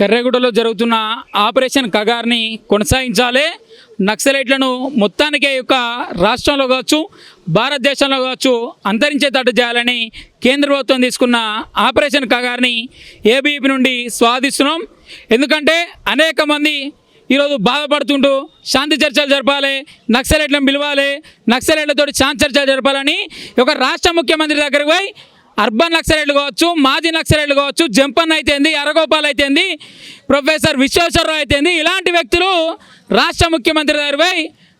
కర్రెగుడలో జరుగుతున్న ఆపరేషన్ కగార్ని కొనసాగించాలి. నక్సలైట్లను మొత్తానికే యొక్క రాష్ట్రంలో కావచ్చు భారతదేశంలో కావచ్చు అంతరించేటట్టు చేయాలని కేంద్ర ప్రభుత్వం తీసుకున్న ఆపరేషన్ కగార్ని ఏబీపీ నుండి స్వాదిస్తున్నాం ఎందుకంటే అనేక మంది ఈరోజు బాధపడుతుంటూ శాంతి చర్చలు జరపాలి నక్సలైట్లను పిలవాలి నక్సలైట్లతో శాంతి చర్చలు జరపాలని ఒక రాష్ట్ర ముఖ్యమంత్రి దగ్గరకు పోయి అర్బన్ నక్సలైట్లు కావచ్చు మాజీ నక్సలైట్లు కావచ్చు జంపన్ అయితేంది ఎర్రగోపాల్ అయితేంది ప్రొఫెసర్ విశ్వేశ్వరరావు అయితేంది ఇలాంటి వ్యక్తులు రాష్ట్ర ముఖ్యమంత్రి దగ్గరపై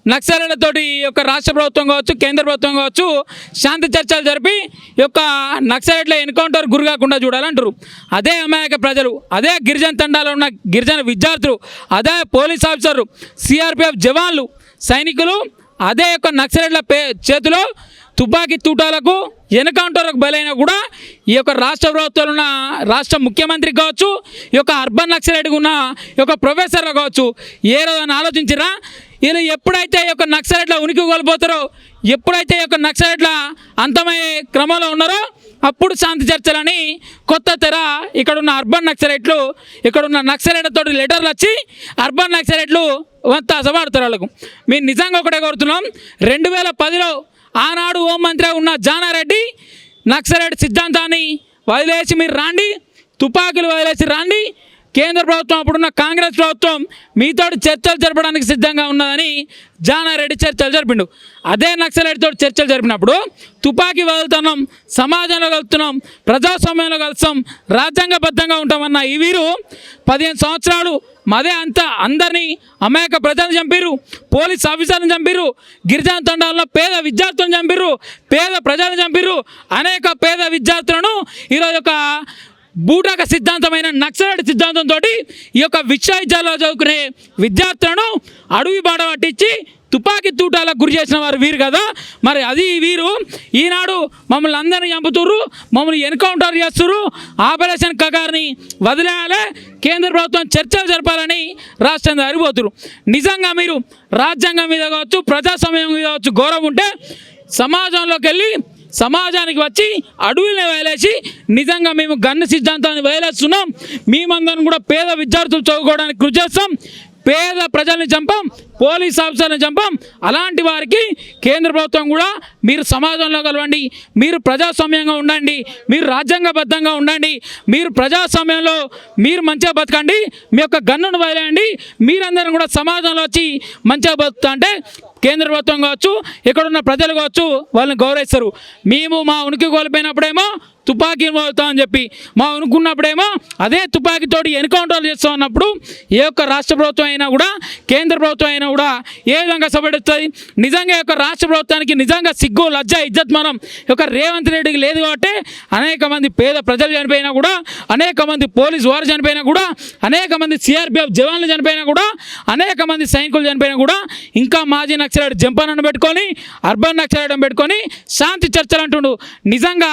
నక్సలైట్లతోటి ఈ యొక్క రాష్ట్ర ప్రభుత్వం కావచ్చు కేంద్ర ప్రభుత్వం కావచ్చు శాంతి చర్చలు జరిపి ఈ యొక్క నక్సలైట్ల ఎన్కౌంటర్ గురి కాకుండా చూడాలంటారు. అదే అమాయక ప్రజలు అదే గిరిజన తండాలో ఉన్న గిరిజన విద్యార్థులు అదే పోలీస్ ఆఫీసర్లు సిఆర్పిఎఫ్ జవాన్లు సైనికులు అదే యొక్క నక్సలైట్ల పే చేతిలో తుపాకీ తూటాలకు ఎన్కౌంటర్లకు బలైనా కూడా ఈ యొక్క రాష్ట్ర ప్రభుత్వంలో ఉన్న రాష్ట్ర ముఖ్యమంత్రి కావచ్చు ఈ యొక్క అర్బన్ నక్సలైట్గా ఉన్న ఈ యొక్క ప్రొఫెసర్లు కావచ్చు ఏ రోజు ఆలోచించరా? వీళ్ళు ఎప్పుడైతే ఈ యొక్క నక్సలైట్ల ఉనికి కోల్పోతారో ఎప్పుడైతే ఈ యొక్క నక్సలైట్ల అంతమయ్యే క్రమంలో ఉన్నారో అప్పుడు శాంతి చర్చలని కొత్త తెర ఇక్కడ ఉన్న అర్బన్ నక్సలైట్లు ఇక్కడ ఉన్న నక్సలైట్లతో లెటర్లు వచ్చి అర్బన్ నక్సలైట్లు వంత అసమాడుతారు వాళ్ళకు మేము నిజంగా ఒకటే కోరుతున్నాం రెండు వేల పదిలో ఆనాడు హోంమంత్రి ఉన్న జానారెడ్డి నక్సలైట్ సిద్ధాంతాన్ని వదిలేసి మీరు రాండి తుపాకులు వదిలేసి రాండి కేంద్ర ప్రభుత్వం అప్పుడున్న కాంగ్రెస్ ప్రభుత్వం మీతో చర్చలు జరపడానికి సిద్ధంగా ఉన్నదని జానారెడ్డి చర్చలు జరిపిండు. అదే నక్సలైట్తో చర్చలు జరిపినప్పుడు తుపాకీ వదులుతున్నాం సమాజంలో కలుపుతున్నాం ప్రజాస్వామ్యంలో కలుస్తాం రాజ్యాంగబద్ధంగా ఉంటామన్న ఈ వీరు పదిహేను సంవత్సరాలు మదే అంతా అందరినీ అమాయక ప్రజలను చంపిరు పోలీస్ ఆఫీసర్లను చంపిరు గిరిజన తండాల్లో పేద విద్యార్థులను చంపిర్రు పేద ప్రజలను చంపిరు అనేక పేద విద్యార్థులను ఈరోజు ఒక బూటక సిద్ధాంతమైన నక్సలైట్ సిద్ధాంతంతో ఈ యొక్క విశ్వవిద్యాలయంలో చదువుకునే విద్యార్థులను అడవి బాట పట్టించి తుపాకీ తూటాలకు గురి చేసిన వారు వీరు కదా. మరి అది వీరు. ఈనాడు మమ్మల్ని అందరినీ చంపుతుర్రు మమ్మల్ని ఎన్కౌంటర్ చేస్తుర్రు. ఆపరేషన్ కగారిని వదిలేయాలి కేంద్ర ప్రభుత్వం చర్చలు జరపాలని రాష్ట్రంగా అరిపోతురు నిజంగా మీరు రాజ్యాంగం మీద కావచ్చు ప్రజాస్వామ్యం మీద కావచ్చు గౌరవం ఉంటే సమాజంలోకి వెళ్ళి సమాజానికి వచ్చి అడవుల్ని వేలేసి నిజంగా మేము గన్ను సిద్ధాంతాన్ని వేలేస్తున్నాం మేమందరం కూడా పేద విద్యార్థులు చదువుకోవడానికి కృషి చేస్తాం. పేద ప్రజల్ని చంపాం. పోలీస్ ఆఫీసర్ని చంపాం. అలాంటి వారికి కేంద్ర ప్రభుత్వం కూడా మీరు సమాజంలో కలవండి మీరు ప్రజాస్వామ్యంగా ఉండండి మీరు రాజ్యాంగబద్ధంగా ఉండండి మీరు ప్రజాస్వామ్యంలో మీరు మంచిగా బతకండి మీ యొక్క గన్నును వదిలేయండి మీరందరం కూడా సమాజంలో వచ్చి మంచిగా బతుకుతా అంటే కేంద్ర ప్రభుత్వం కావచ్చు ఇక్కడ ఉన్న ప్రజలు కావచ్చు వాళ్ళని గౌరవిస్తారు. మేము మా ఉనికి కోల్పోయినప్పుడేమో తుపాకీని మోగుతామని చెప్పి మా ఉనుకున్నప్పుడేమో అదే తుపాకీతోటి ఎన్కౌంటర్లు చేస్తాం అన్నప్పుడు ఏ ఒక్క రాష్ట్ర ప్రభుత్వం అయినా కూడా కేంద్ర ప్రభుత్వం అయినా కూడా ఏ విధంగా సబడుతుంది నిజంగా యొక్క రాష్ట్ర ప్రభుత్వానికి నిజంగా సిగ్గు లజ్జ ఇజ్జత్ మనం యొక్క రేవంత్ రెడ్డికి లేదు కాబట్టి అనేక మంది పేద ప్రజలు చనిపోయినా కూడా అనేక మంది పోలీసు వారు చనిపోయినా కూడా అనేక మంది సిఆర్పిఎఫ్ జవాన్లు చనిపోయినా కూడా అనేక మంది సైనికులు చనిపోయినా కూడా ఇంకా మాజీ నక్సలైట్ జంపనను పెట్టుకొని అర్బన్ నక్సలైట్ పెట్టుకొని శాంతి చర్చలు అంటుండు. నిజంగా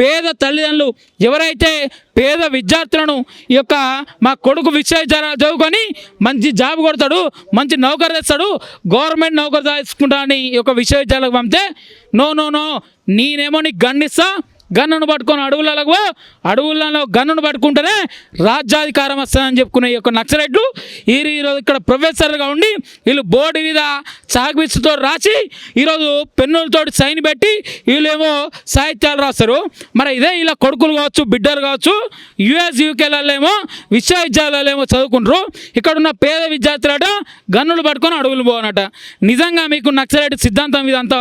పేద తల్లిదండ్రులు ఎవరైతే పేద విద్యార్థులను ఈ యొక్క మా కొడుకు విశ్వవిద్యాలయాలు చదువుకొని మంచి జాబ్ కొడతాడు మంచి నౌకరు తెస్తాడు గవర్నమెంట్ నౌకరు తీసుకుంటా అని ఈ యొక్క విశ్వవిద్యాలయాలకు పంపితే నో నో నో నేనేమో నీకు గన్నిస్తా గన్నును పట్టుకొని అడవులలో అడవులలో గన్నును పట్టుకుంటేనే రాజ్యాధికారం వస్తుందని చెప్పుకునే ఈ యొక్క నక్సలైట్లు వీరు ఈరోజు ఇక్కడ ప్రొఫెసర్గా ఉండి వీళ్ళు బోర్డు మీద చాక్బిస్తో రాసి ఈరోజు పెన్నులతో సైన్ పెట్టి వీళ్ళేమో సాహిత్యాలు రాస్తారు. మరి ఇదే ఇలా కొడుకులు కావచ్చు బిడ్డలు కావచ్చు యుఎస్ యూకేలలో ఏమో చదువుకుంటారు. ఇక్కడ ఉన్న పేద విద్యార్థులట గన్నులు పట్టుకొని అడవులు పోనట నిజంగా మీకు నక్సలైట్ సిద్ధాంతం మీద అంత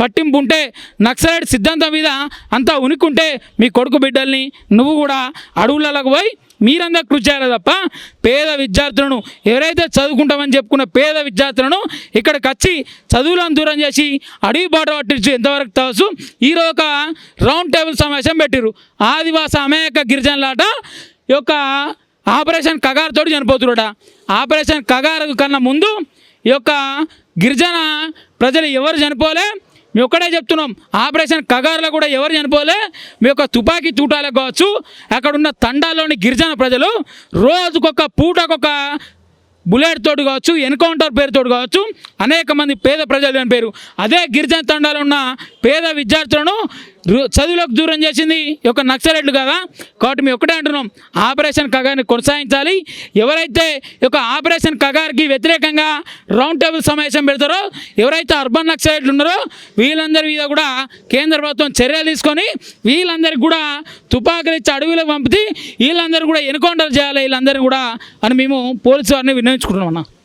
పట్టింపు ఉంటే నక్సలైట్ సిద్ధాంతం మీద అంత ఉనికుంటే మీ కొడుకు బిడ్డల్ని నువ్వు కూడా అడవులలోకి పోయి మీరందరూ కృషి చేయాలి తప్ప పేద విద్యార్థులను ఎవరైతే చదువుకుంటామని చెప్పుకున్న పేద విద్యార్థులను ఇక్కడికి వచ్చి చదువులను దూరం చేసి అడవి బాట పట్టించు ఎంతవరకు తవసు ఈరోజు ఒక రౌండ్ టేబుల్ సమావేశం పెట్టిరు ఆదివాస అమేక గిరిజనులాట ఈ యొక్క ఆపరేషన్ కగార్ తోటి చనిపోతురుట ఆపరేషన్ కగారు కన్నా ముందు ఈ యొక్క గిరిజన ప్రజలు ఎవరు చనిపోలే? మేము ఒక్కడే చెప్తున్నాం. ఆపరేషన్ కగారులో కూడా ఎవరు చనిపోలే? మీ యొక్క తుపాకీ చూటాలకు కావచ్చు అక్కడున్న తండాలోని గిరిజన ప్రజలు రోజుకొక పూటకొక బుల్లెట్ తోటి కావచ్చు ఎన్కౌంటర్ పేరుతో కావచ్చు అనేక మంది పేద ప్రజలు చనిపోయారు అదే గిరిజన తండాలో ఉన్న పేద విద్యార్థులను చదువులకు దూరం చేసింది ఈ యొక్క నక్సలైట్లు కదా? కాబట్టి మేము ఒకటే అంటున్నాం. ఆపరేషన్ కగార్ని కొనసాగించాలి. ఎవరైతే యొక్క ఆపరేషన్ కగార్కి వ్యతిరేకంగా రౌండ్ టేబుల్ సమావేశం పెడతారో ఎవరైతే అర్బన్ నక్సలైట్లు ఉన్నారో వీళ్ళందరి మీద కూడా కేంద్ర ప్రభుత్వం చర్యలు తీసుకొని వీళ్ళందరికీ కూడా తుపాకులు ఇచ్చి అడవిలో పంపితే వీళ్ళందరూ కూడా ఎన్కౌంటర్ చేయాలి. వీళ్ళందరూ కూడా అని మేము పోలీసు వారిని విన్నవించుకుంటున్నాం అన్న.